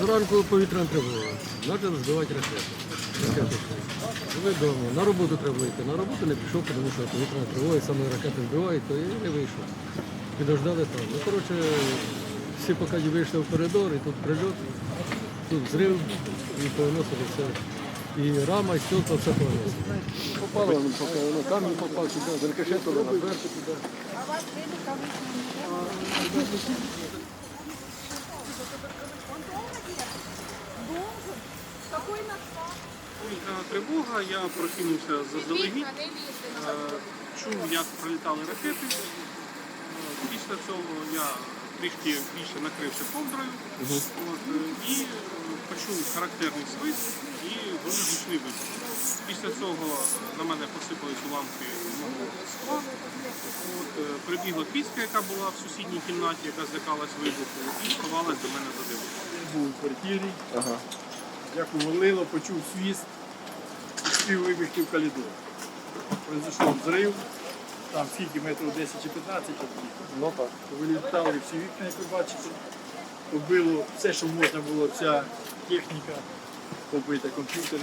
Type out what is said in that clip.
Зранку повітряна тривога. Почали збивати ракети. Ракети. Ви вдома. На роботу треба йти. На роботу не пішов, тому що повітряна тривога, і саме ракети збивають, то і не вийшов. Підождали там. Ну, коротше, всі поки вийшли в коридор, і тут прильот, тут зрив, і повиносили все. І рама, і стекла, все повиносили. Попало, ну, поки воно камінь попав сюди, з рикошетом наверх туди. Повітряна тривога, я прокинувся заздалегідь, е, чув, як пролітали ракети. Е, Після цього я трішки більше накрився ковдрою е, і е, почув характерний свист і дуже гучний вибух. Після цього на мене посипались уламки мого скла. Е, прибігла кицька, яка була в сусідній кімнаті, яка злякалась вибуху, і сховалась до мене за дивом. був у квартирі, як увалило, почув свіст, і спів вибігти в калідор. Пройшов взрив, там скільки метрів 10 чи 15. Ну так. Вилітали всі вікна, як ви бачите. Побило все, що можна було, вся техніка, побита комп'ютери.